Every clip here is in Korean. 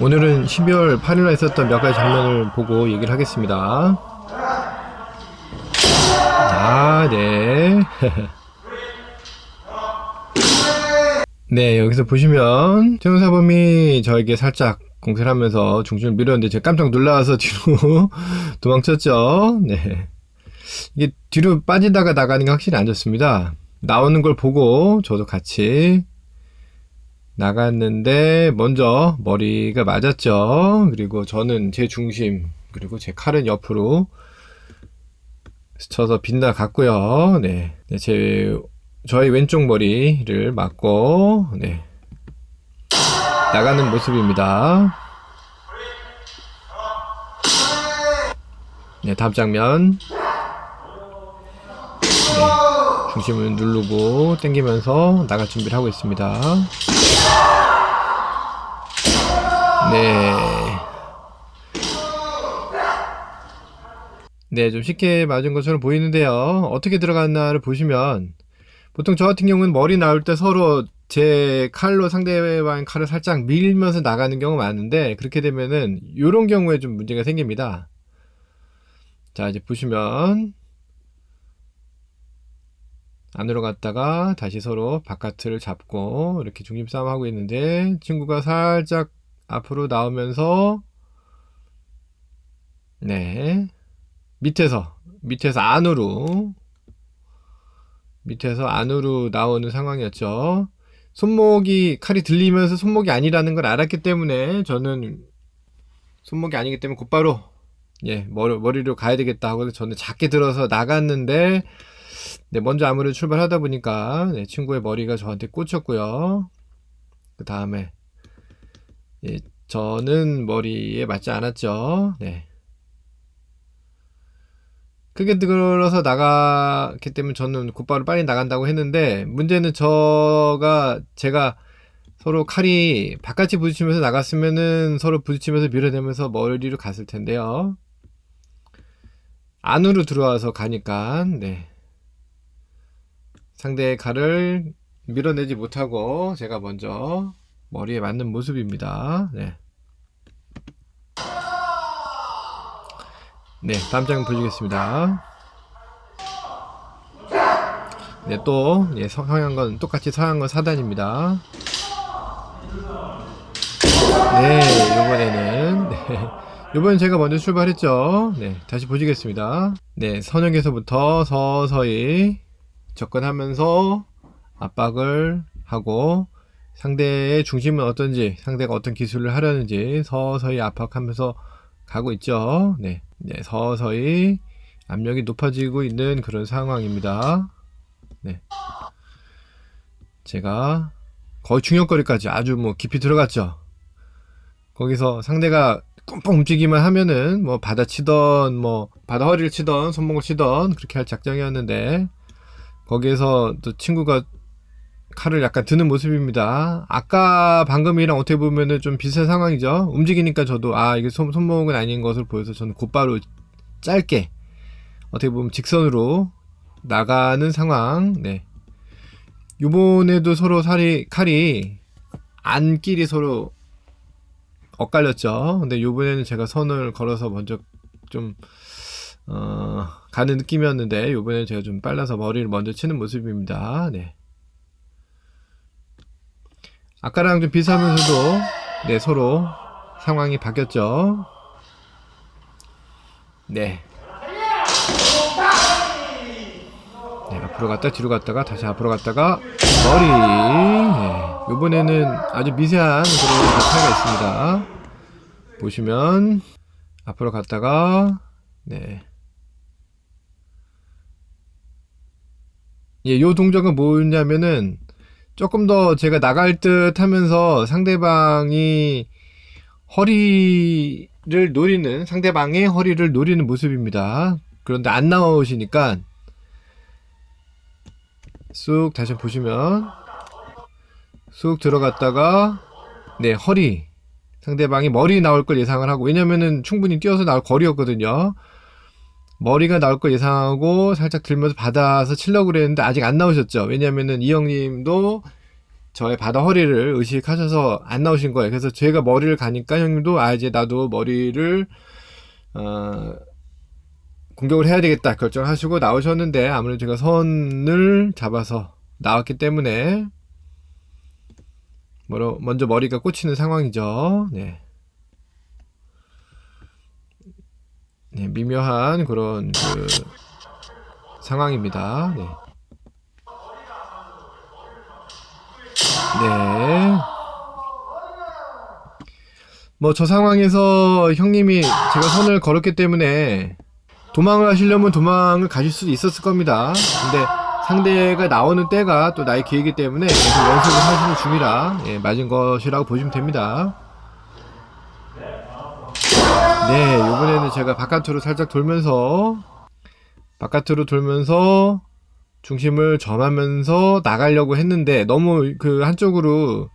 오늘은 12월 8일에 있었던 몇 가지 장면을 보고 얘기를 하겠습니다. 아, 네. 네, 여기서 보시면 최용사범이 저에게 살짝 공세를 하면서 중심을 밀었는데 제가 깜짝 놀라서 뒤로 도망쳤죠. 네. 이게 뒤로 빠지다가 나가는 게 확실히 안 좋습니다. 나오는 걸 보고 저도 같이 나갔는데 먼저 머리가 맞았죠. 그리고 저는 제 중심 그리고 제 칼은 옆으로 스쳐서 빗나갔고요. 네. 네, 제 저의 왼쪽 머리를 맞고 네. 나가는 모습입니다. 네, 다음 장면. 네, 중심을 누르고 당기면서 나갈 준비를 하고 있습니다. 네. 네, 좀 쉽게 맞은 것처럼 보이는데요. 어떻게 들어갔나를 보시면 보통 저 같은 경우는 머리 나올 때 서로 제 칼로 상대방 칼을 살짝 밀면서 나가는 경우가 많은데 그렇게 되면은 이런 경우에 좀 문제가 생깁니다. 자, 이제 보시면 안으로 갔다가 다시 서로 바깥을 잡고 이렇게 중심 싸움 하고 있는데 친구가 살짝 앞으로 나오면서 네 밑에서 밑에서 안으로 밑에서 안으로 나오는 상황이었죠. 손목이 칼이 들리면서 손목이 아니라는 걸 알았기 때문에 저는 손목이 아니기 때문에 곧바로 예 머리 머리로 가야 되겠다 하고 저는 작게 들어서 나갔는데 네, 먼저 아무래도 출발하다 보니까 네, 친구의 머리가 저한테 꽂혔고요. 그 다음에 예, 저는 머리에 맞지 않았죠. 네. 크게 들어서 나갔기 때문에 저는 곧바로 빨리 나간다고 했는데 문제는 저가 제가 서로 칼이 바깥이 부딪히면서 나갔으면은 서로 부딪히면서 밀어내면서 머리로 갔을 텐데요. 안으로 들어와서 가니까 네. 상대의 칼을 밀어내지 못하고 제가 먼저 머리에 맞는 모습입니다. 네. 네, 다음 장면 보여주겠습니다. 네, 또, 예, 서양한 건, 똑같이 서양한 건 사단입니다. 네, 요번에는, 네. 요번엔 제가 먼저 출발했죠. 네, 다시 보시겠습니다. 네, 선역에서부터 서서히 접근하면서 압박을 하고, 상대의 중심은 어떤지, 상대가 어떤 기술을 하려는지 서서히 압박하면서 가고 있죠. 네. 네, 서서히 압력이 높아지고 있는 그런 상황입니다. 네. 제가 거의 중역거리까지 아주 뭐 깊이 들어갔죠. 거기서 상대가 꼼꼼 움직이만 하면은 뭐 바다 치던 뭐 바다 허리를 치던 손목을 치던 그렇게 할 작정이었는데 거기에서 또 친구가 칼을 약간 드는 모습입니다. 아까 방금이랑 어떻게 보면은 좀 비슷한 상황이죠. 움직이니까 저도 아 이게 손, 손목은 아닌 것을 보여서 저는 곧바로 짧게 어떻게 보면 직선으로 나가는 상황. 네. 요번에도 서로 살이 칼이 안끼리 서로 엇갈렸죠. 근데 요번에는 제가 선을 걸어서 먼저 좀 어, 가는 느낌이었는데 요번에는 제가 좀 빨라서 머리를 먼저 치는 모습입니다. 네. 아까랑 좀 비슷하면서도 네 서로 상황이 바뀌었죠. 네. 네 앞으로 갔다 뒤로 갔다가 다시 앞으로 갔다가 머리. 네. 이번에는 아주 미세한 그런 차이가 있습니다. 보시면 앞으로 갔다가 네. 예, 요 동작은 뭐냐면은 조금 더 제가 나갈 듯 하면서 상대방이 허리를 노리는 상대방의 허리를 노리는 모습입니다. 그런데 안 나오시니까 쑥 다시 보시면 쑥 들어갔다가 네 허리 상대방이 머리 나올 걸 예상을 하고 왜냐면은 충분히 뛰어서 나올 거리였거든요. 머리가 나올 걸 예상하고 살짝 들면서 받아서 치려고 그랬는데 아직 안 나오셨죠. 왜냐면은 이 형님도 저의 바다 허리를 의식하셔서 안 나오신 거예요. 그래서 제가 머리를 가니까 형님도 아 이제 나도 머리를 어, 공격을 해야 되겠다 결정하시고 나오셨는데 아무래도 제가 선을 잡아서 나왔기 때문에 먼저 머리가 꽂히는 상황이죠. 네. 네, 미묘한 그런 그 상황입니다. 네. 네. 뭐 저 상황에서 형님이 제가 선을 걸었기 때문에 도망을 하시려면 도망을 가실 수도 있었을 겁니다. 근데 상대가 나오는 때가 또 나의 기회이기 때문에 계속 연습을 하시는 중이라 예, 맞은 것이라고 보시면 됩니다. 네, 이번에는 제가 바깥으로 살짝 돌면서 바깥으로 돌면서 중심을 점하면서 나가려고 했는데 너무 그 한쪽으로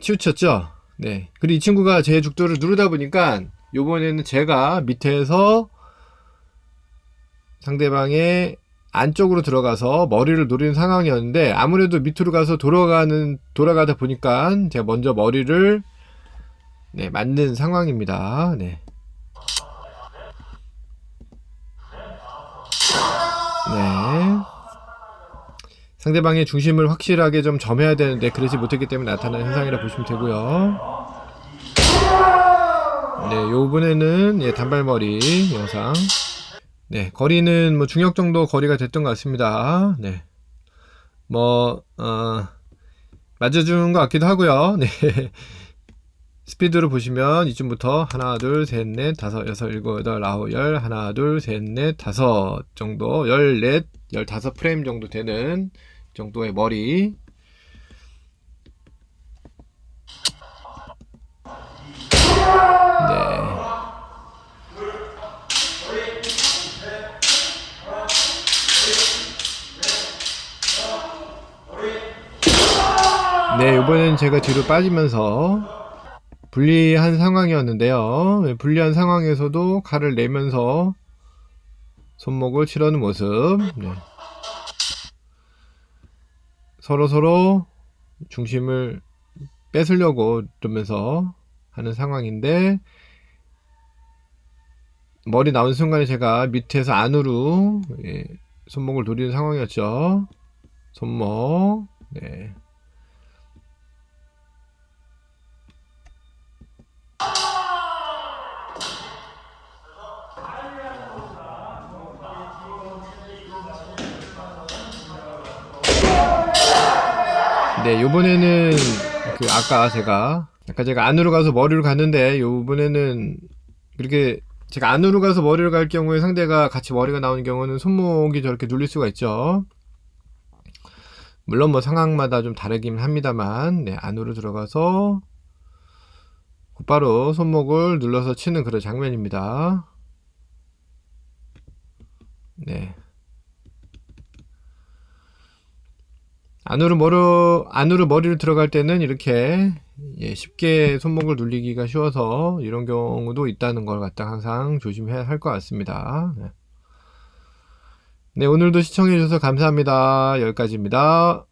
치우쳤죠. 네. 그리고 이 친구가 제 죽도를 누르다 보니까 요번에는 제가 밑에서 상대방의 안쪽으로 들어가서 머리를 노리는 상황이었는데 아무래도 밑으로 가서 돌아가는 돌아가다 보니까 제가 먼저 머리를 네, 맞는 상황입니다. 네. 네. 상대방의 중심을 확실하게 좀 점해야 되는데 그러지 못했기 때문에 나타난 현상이라 보시면 되고요. 네, 요번에는 예, 단발머리 영상. 네, 거리는 뭐 중역 정도 거리가 됐던 것 같습니다. 네. 뭐, 어, 맞아주는 것 같기도 하고요. 네. 스피드로 보시면 이쯤부터 하나, 둘, 셋, 넷, 다섯, 여섯, 일곱, 여덟, 아홉, 열, 하나, 둘, 셋, 넷, 다섯 정도, 열넷, 열다섯 프레임 정도 되는 정도의 머리. 네. 네, 이번엔 제가 뒤로 빠지면서 불리한 상황이었는데요. 네, 불리한 상황에서도 칼을 내면서 손목을 치려는 모습. 네. 서로 서로 중심을 뺏으려고 이러면서 하는 상황인데 머리 나온 순간에 제가 밑에서 안으로 예, 손목을 노리는 상황이었죠. 손목. 네. 네, 요번에는 그 아까 제가 아까 제가 안으로 가서 머리를 갔는데 요번에는 그렇게 제가 안으로 가서 머리를 갈 경우에 상대가 같이 머리가 나오는 경우는 손목이 저렇게 눌릴 수가 있죠. 물론 뭐 상황마다 좀 다르긴 합니다만 네, 안으로 들어가서 곧바로 손목을 눌러서 치는 그런 장면입니다. 네. 안으로 머리 안으로 머리를 들어갈 때는 이렇게 예, 쉽게 손목을 눌리기가 쉬워서 이런 경우도 있다는 걸 갖다 항상 조심해야 할 것 같습니다. 네. 네, 오늘도 시청해 주셔서 감사합니다. 여기까지입니다.